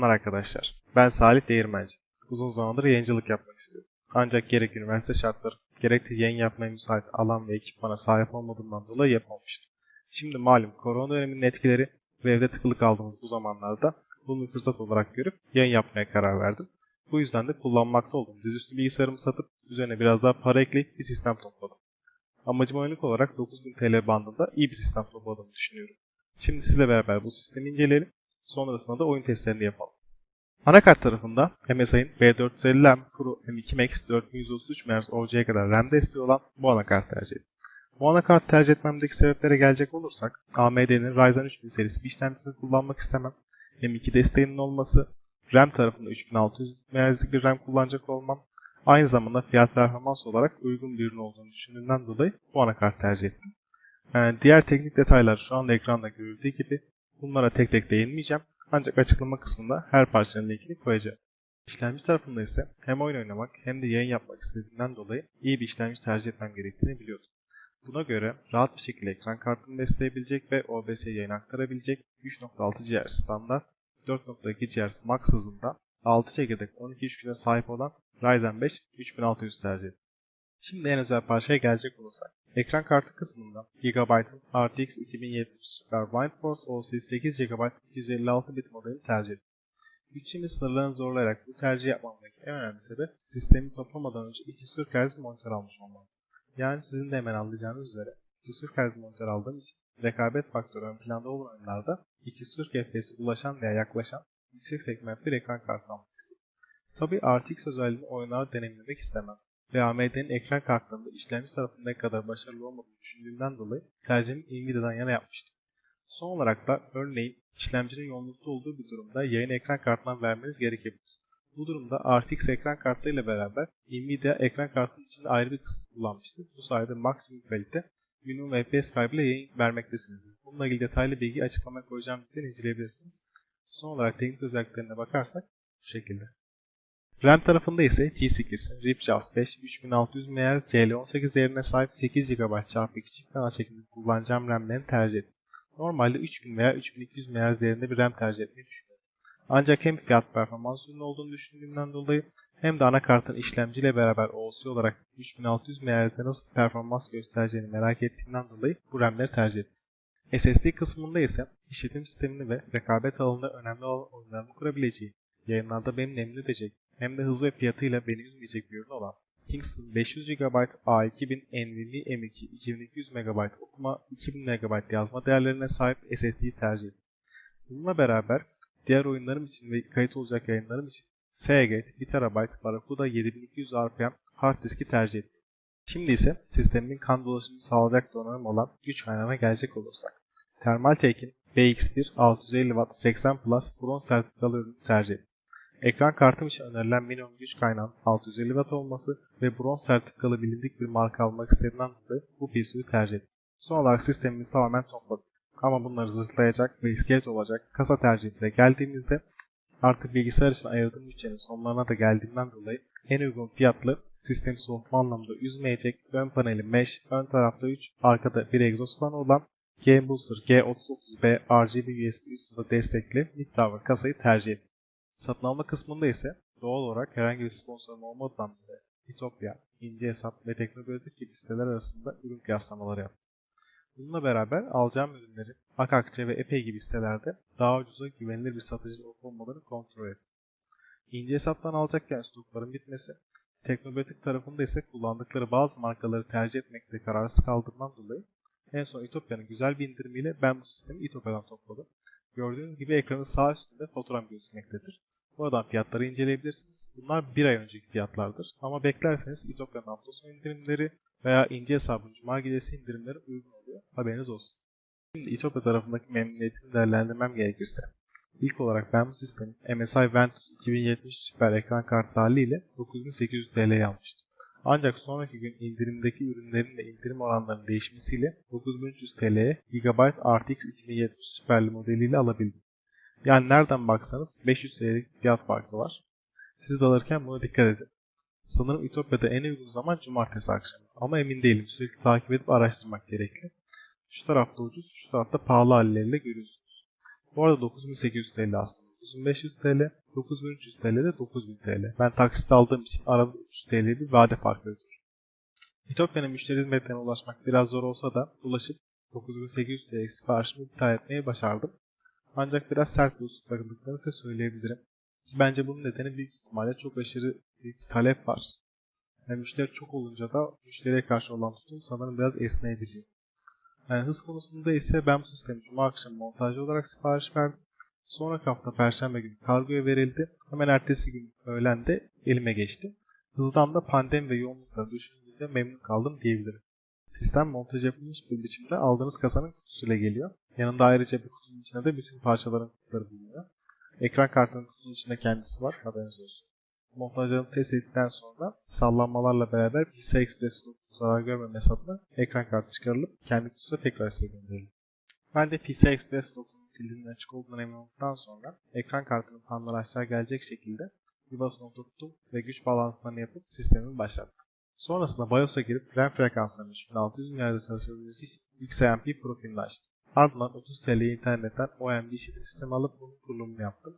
Selamlar arkadaşlar. Ben Salih Değirmenci. Uzun zamandır yayıncılık yapmak istiyorum. Ancak gerek üniversite şartları, gerek de yayın yapmaya müsait alan ve ekipmana sahip olmadığımdan dolayı yapamamıştım. Şimdi malum korona döneminin etkileri ve evde tıkılı kaldığımız bu zamanlarda bunu bir fırsat olarak görüp yayın yapmaya karar verdim. Bu yüzden de kullanmakta olduğum dizüstü bilgisayarımı satıp üzerine biraz daha para ekleyip bir sistem topladım. Amacım aylık olarak 9000 TL bandında iyi bir sistem topladığımı düşünüyorum. Şimdi sizle beraber bu sistemi inceleyelim. Sonrasında da oyun testlerini yapalım. Anakart tarafında MSI'nin B450M Pro M2 Max 4133 MHz OC'ye kadar RAM desteği olan bu anakart tercih ettim. Bu anakart tercih etmemdeki sebeplere gelecek olursak AMD'nin Ryzen 3000 serisi bir işlemcisini kullanmak istemem, M2 desteğinin olması, RAM tarafında 3600 MHz'lik bir RAM kullanacak olmam, aynı zamanda fiyat performans olarak uygun bir ürün olduğunu düşündüğümden dolayı bu anakart tercih ettim. Yani diğer teknik detaylar şu anda ekranda görüldüğü gibi bunlara tek tek değinmeyeceğim. Ancak açıklama kısmında her parçanın linkini koyacağım. İşlemci tarafında ise hem oyun oynamak hem de yayın yapmak istediğimden dolayı iyi bir işlemci tercih etmem gerektiğini biliyordum. Buna göre rahat bir şekilde ekran kartını besleyebilecek ve OBS yayın aktarabilecek 3.6 GHz standart, 4.2 GHz max hızında 6 çekirdek 12 güne sahip olan Ryzen 5 3600 tercih ettim. Şimdi en özel parçaya gelecek olursak. Ekran kartı kısmında Gigabyte'ın RTX 2070 Super WindForce OC 8 GB 256 bit modelini tercih ettim. Bütçemi sınırlarını zorlayarak bu tercih yapmamdaki en önemli sebep sistemi toplamadan önce 2 Hz monitör almış olmam. Yani sizin de hemen anlayacağınız üzere 2 Hz monitör aldığım için rekabet faktörü ön planda olan oyunlarda 240 FPS'e ulaşan veya yaklaşan yüksek segment bir ekran kartı almak istedim. Tabi RTX özelliğini oyunlarda deneyimlemek istemem ve AMD'nin ekran kartlarında işlemci tarafında kadar başarılı olmadığını düşündüğümden dolayı tercihimi Nvidia'dan yana yapmıştım. Son olarak da örneğin işlemcinin yoğunlukta olduğu bir durumda yayın ekran kartından vermeniz gerekebilir. Bu durumda RTX ekran kartlarıyla beraber Nvidia ekran kartının içinde ayrı bir kısım kullanmıştır. Bu sayede maksimum kalite, minimum FPS kaybıyla yayın vermektesiniz. Bununla ilgili detaylı bilgi açıklamaya koyacağım linkten inceleyebilirsiniz. Son olarak teknik özelliklerine bakarsak bu şekilde. RAM tarafında ise G-Series RIP 5 3600 MHz CL18 değerine sahip 8 GB çarpı 2 çift kanal şeklinde kullanacağım RAM'lerini tercih ettim. Normalde 3000 veya 3200 MHz değerinde bir RAM tercih etmeyi düşünüyorum. Ancak hem fiyat performans ürünü olduğunu düşündüğümden dolayı hem de anakartın işlemciyle beraber OC olarak 3600 MHz'de nasıl performans göstereceğini merak ettiğimden dolayı bu RAM'leri tercih ettim. SSD kısmında ise işletim sistemini ve rekabet alanında önemli olan oyunlarını kurabileceği, yayınlarda beni memnun edecek hem de hızlı ve fiyatıyla beni üzmeyecek bir ürün olan Kingston 500 GB A2000 NVMe M2 2200 MB okuma 2000 MB yazma değerlerine sahip SSD'yi tercih ettim. Bununla beraber diğer oyunlarım için ve kayıt olacak yayınlarım için Seagate 1 TB Barracuda 7200 RPM hard diski tercih ettim. Şimdi ise sistemimin kan dolaşımını sağlayacak donanım olan güç kaynağına gelecek olursak. Thermaltake'in BX1 650 Watt 80 Plus bronz sertifikalı ürünü tercih ettim. Ekran kartım için önerilen minimum güç kaynağının 650 Watt olması ve bronz sertifikalı bilindik bir marka almak istediğimden dolayı bu PCU'yu tercih ettim. Son olarak sistemimizi tamamen topladık. Ama bunları zırhlayacak ve iskelet olacak kasa tercihimize geldiğimizde artık bilgisayar için ayırdığım bütçenin sonlarına da geldiğimden dolayı en uygun fiyatlı sistem soğutma anlamında üzmeyecek ön paneli mesh, ön tarafta 3, arkada bir egzoz fanı olan Game Booster G3030B RGB USB 3.0 destekli mid-tower kasayı tercih ettim. Satın alma kısmında ise doğal olarak herhangi bir sponsorum olmadan dolayı Itopya, İnce Hesap ve Teknobiyoloji gibi siteler arasında ürün kıyaslamaları yaptım. Bununla beraber alacağım ürünleri Akakçe ve Epey gibi sitelerde daha ucuza güvenilir bir satıcı olup olmadığını kontrol ettim. İnce hesaptan alacakken stokların bitmesi, Teknobiyotik tarafında ise kullandıkları bazı markaları tercih etmekte kararsız kaldığımdan dolayı en son Itopya'nın güzel bir indirimiyle ben bu sistemi Itopya'dan topladım. Gördüğünüz gibi ekranın sağ üstünde faturam gözükmektedir. Buradan fiyatları inceleyebilirsiniz. Bunlar bir ay önceki fiyatlardır. Ama beklerseniz İtopya'nın hafta sonu indirimleri veya ince hesabın cuma gecesi indirimleri uygun oluyor. Haberiniz olsun. Şimdi İtopya tarafındaki memnuniyetini değerlendirmem gerekirse. İlk olarak ben bu sistemi MSI Ventus 2070 süper ekran kartı haliyle 9800 TL'ye almıştım. Ancak sonraki gün indirimdeki ürünlerin de indirim oranlarının değişmesiyle 9300 TL'ye Gigabyte RTX 2070 süperli modeliyle alabildim. Yani nereden baksanız 500 TL'lik fiyat farkı var. Siz de alırken buna dikkat edin. Sanırım Ütopya'da en uygun zaman cumartesi akşamı. Ama emin değilim. Sürekli takip edip araştırmak gerekli. Şu tarafta ucuz, şu tarafta pahalı halleriyle görüyorsunuz. Bu arada 9800 TL aslında 9500 TL, 9300 TL de 9000 TL. Ben taksit aldığım için arada 300 TL bir vade farkı ödüyorum. İtopya'nın müşteri hizmetlerine ulaşmak biraz zor olsa da ulaşıp 9800 TL siparişimi iptal etmeyi başardım. Ancak biraz sert bir usul takıldıklarını size söyleyebilirim. Ki bence bunun nedeni büyük ihtimalle çok aşırı bir talep var. Yani müşteri çok olunca da müşteriye karşı olan tutum sanırım biraz esneyebiliyor. Yani hız konusunda ise ben bu sistemi cuma akşamı montajlı olarak sipariş verdim. Sonraki hafta perşembe günü kargoya verildi. Hemen ertesi gün öğlen de elime geçti. Hızdan da pandemi ve yoğunlukları düşündüğümde memnun kaldım diyebilirim. Sistem montaj yapılmış bir biçimde aldığınız kasanın kutusuyla geliyor. Yanında ayrıca bir kutunun içinde de bütün parçaların kutuları bulunuyor. Ekran kartının kutunun içinde kendisi var. Haberiniz olsun. Montajlarını test ettikten sonra sallanmalarla beraber PCI Express zarar görmemesi adına ekran kartı çıkarılıp kendi kutusuna tekrar size gönderilir. Ben de PCI Express lokunun kilidinin açık olduğundan emin olduktan sonra ekran kartının fanları aşağı gelecek şekilde BIOS'unu tuttum ve güç bağlantılarını yapıp sistemimi başlattım. Sonrasında BIOS'a girip RAM frekanslarının 3600 MHz'de çalışabilmesi için XAMP profilini açtım. Ardından 30 TL internetten OMD işletim sistemi alıp bunun kurulumunu yaptım.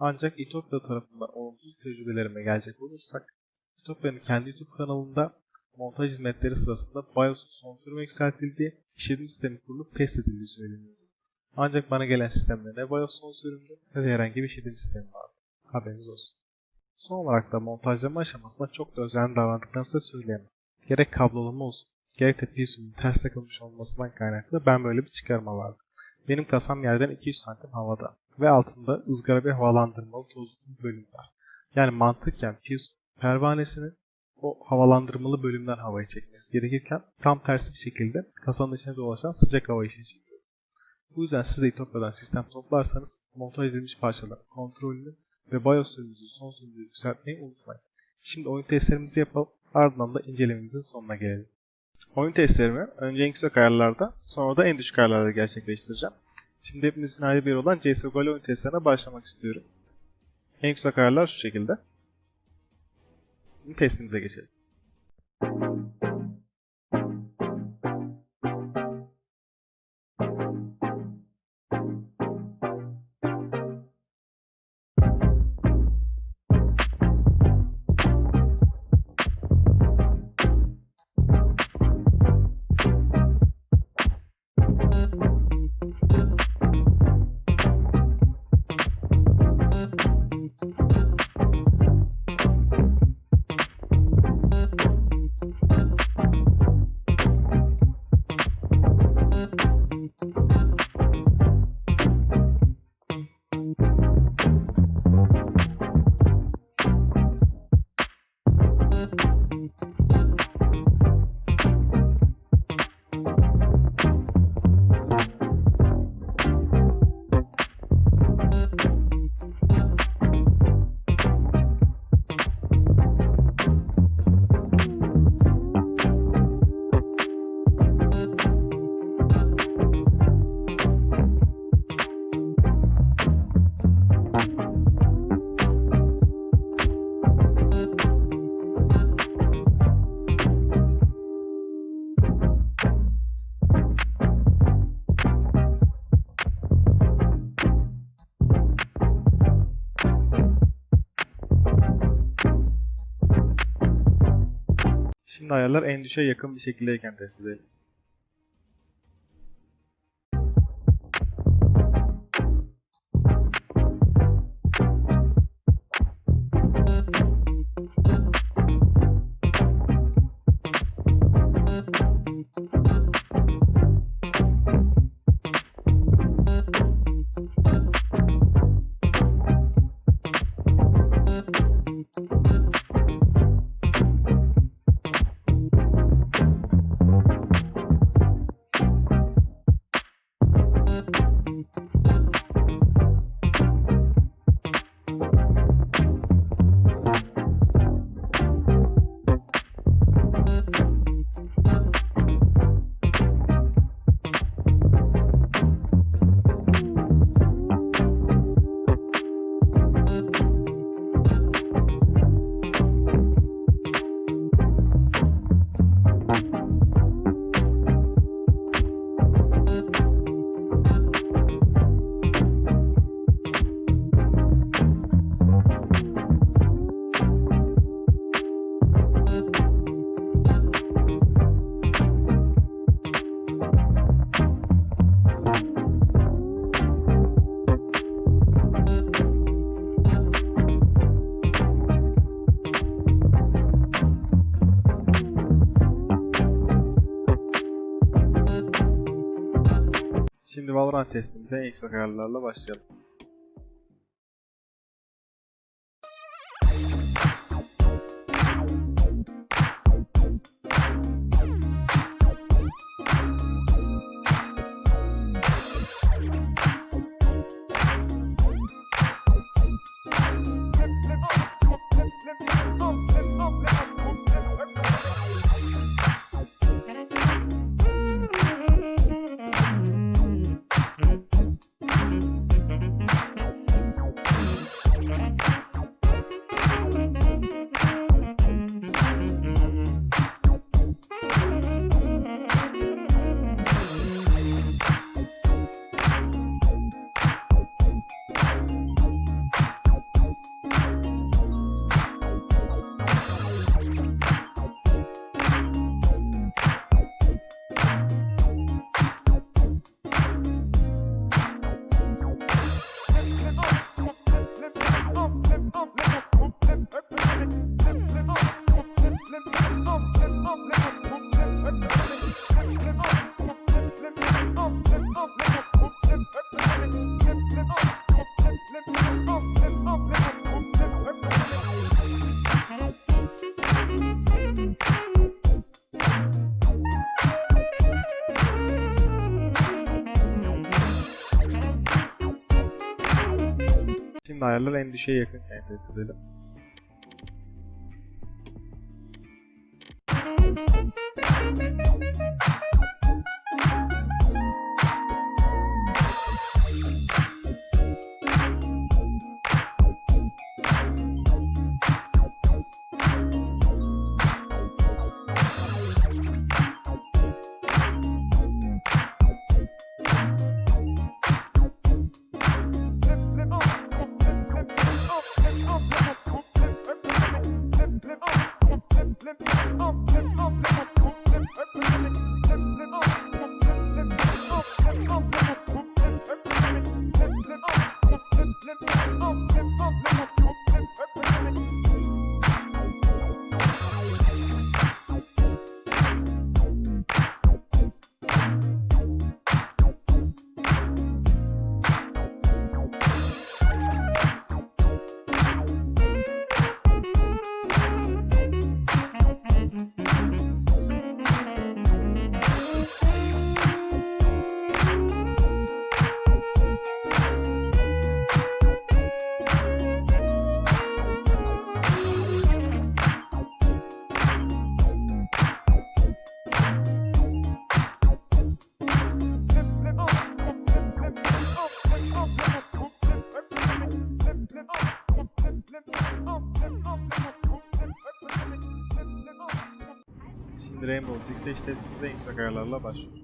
Ancak İtopya tarafından olumsuz tecrübelerime gelecek olursak, İtopya'nın kendi YouTube kanalında montaj hizmetleri sırasında BIOS'un son sürüme yükseltildiği, işletim sistemi kurulup test edildiği söyleniyordu. Ancak bana gelen sistemde ne BIOS son sürümlü ne de herhangi bir işletim sistemi vardı. Haberiniz olsun. Son olarak da montajlama aşamasında çok da özenli davrandıklarını söyleyemem. Gerek kablolama olsun, gerek de PSU'nun ters takılmış olmasından kaynaklı ben böyle bir çıkarma vardı. Benim kasam yerden 200 santim havada ve altında ızgara bir havalandırmalı tozlu bir bölüm var. Yani mantıken PSU pervanesinin o havalandırmalı bölümden havayı çekmesi gerekirken tam tersi bir şekilde kasanın içine dolaşan sıcak havayı içine çekiyor. Bu yüzden siz de İtopya'dan sistem toplarsanız montaj edilmiş parçaların kontrolünü ve BIOS sürümünüzü son sürümünü yükseltmeyi unutmayın. Şimdi oyun testlerimizi yapalım. Ardından da incelememizin sonuna gelelim. Oyun testlerimi önce en yüksek ayarlarda sonra da en düşük ayarlarda gerçekleştireceğim. Şimdi hepinizin ayrı bir olan CSGO oyun testlerine başlamak istiyorum. En yüksek ayarlar şu şekilde. Şimdi testimize geçelim. Ayarlar en düşe yakın bir şekildeyken test edelim. Testimize en yüksek başlayalım. Şimdi ayarları en düşüğe yakınken test edelim. Şimdi Rainbow Six Siege testimize en yüksek ayarlarla başlıyor.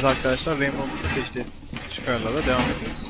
Evet arkadaşlar Rainbow Six Siege ayarlarla devam ediyoruz.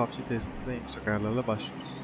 PUBG testimize en yüksek ayarlarla başlıyoruz.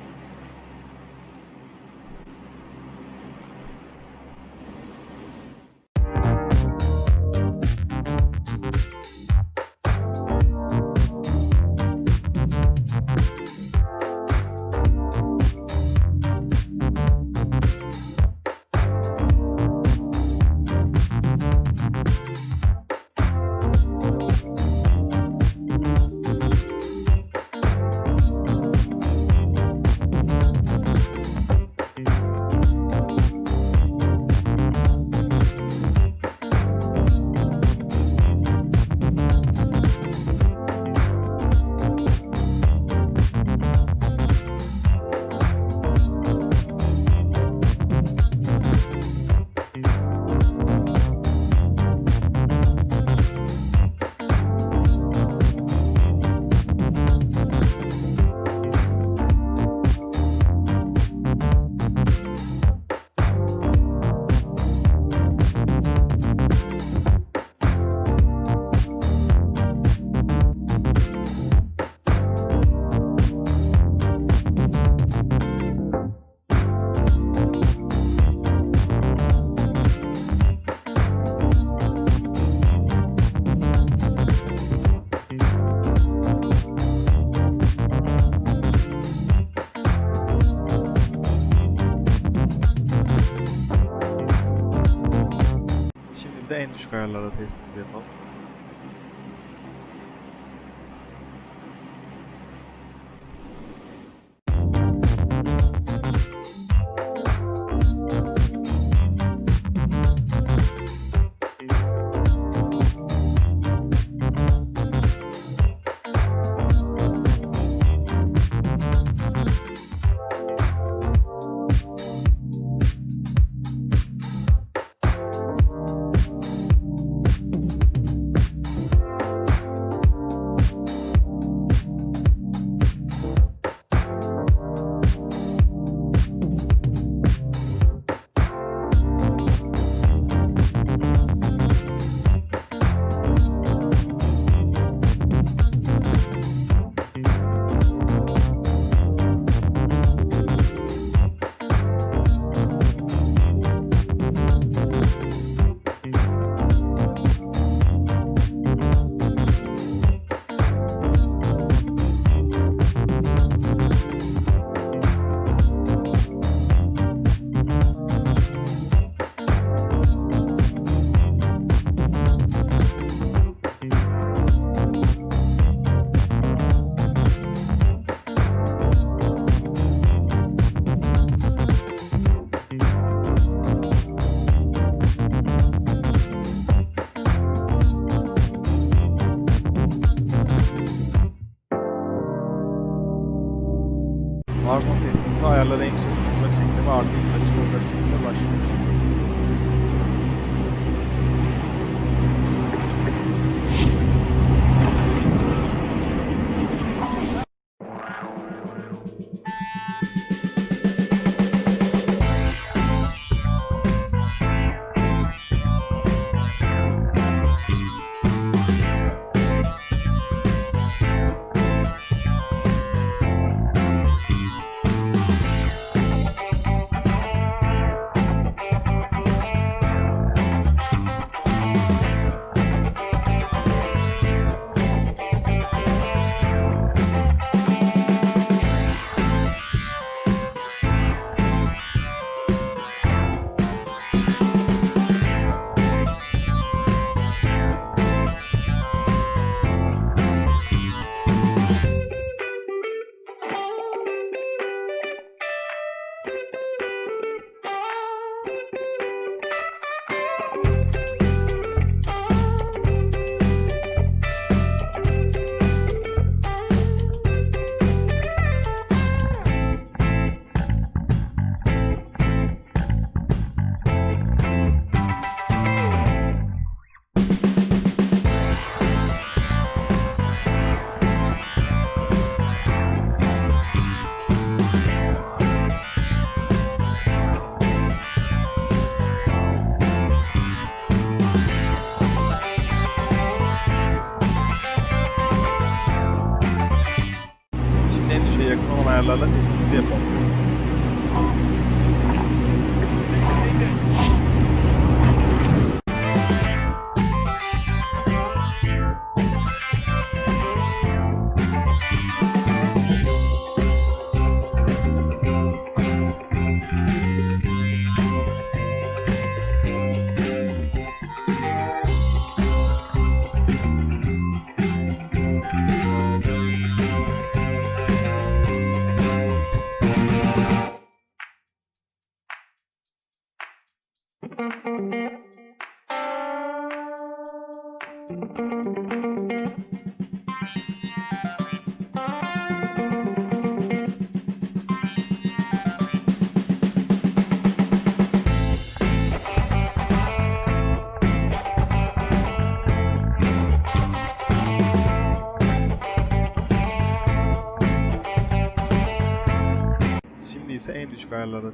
Şimdi de en düşük ayarlarla testimizi yapalım. Warzone testimize ayarları en yüksek tutulacak şekilde ve artı X açık şekilde başlıyoruz. Ayarlarla testimizi yapalım.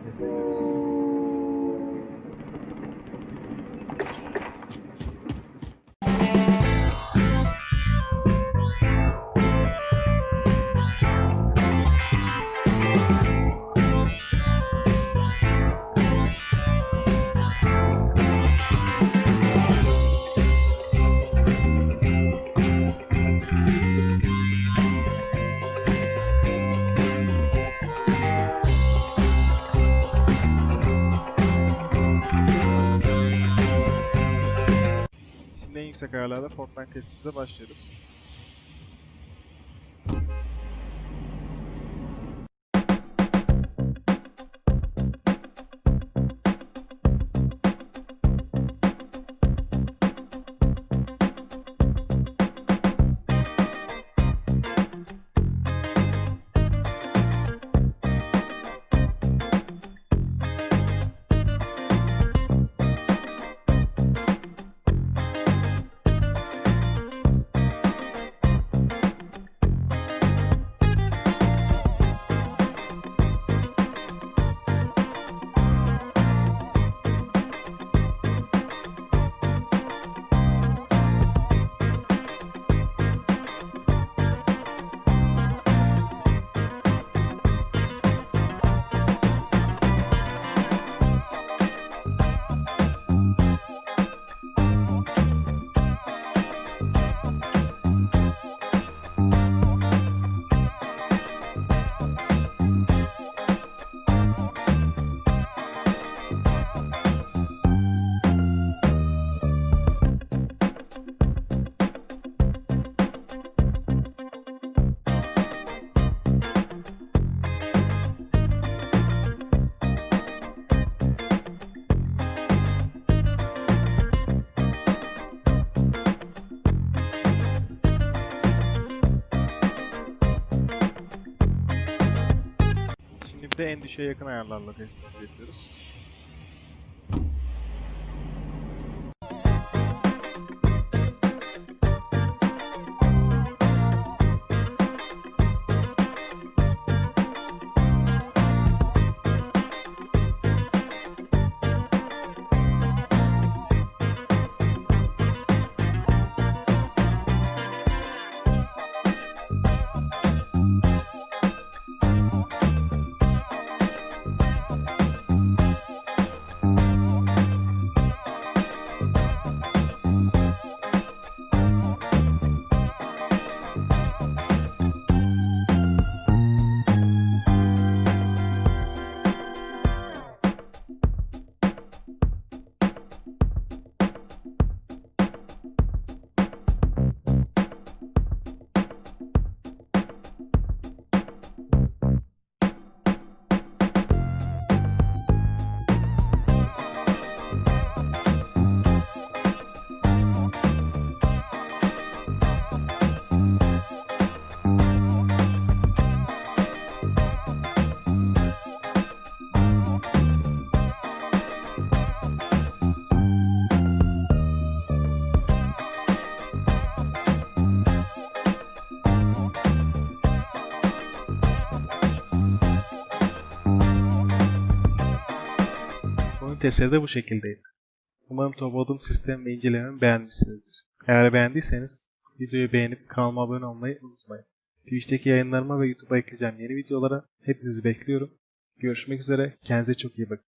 İse en ayarlarda Fortnite testimize başlıyoruz. Düşüğe yakın ayarlarla testimizi yapıyoruz. Oyun testleri de bu şekildeydi. Umarım topladığım sistem ve incelememi beğenmişsinizdir. Eğer beğendiyseniz videoyu beğenip kanalıma abone olmayı unutmayın. Twitch'teki yayınlarıma ve YouTube'a ekleyeceğim yeni videolara hepinizi bekliyorum. Görüşmek üzere. Kendinize çok iyi bakın.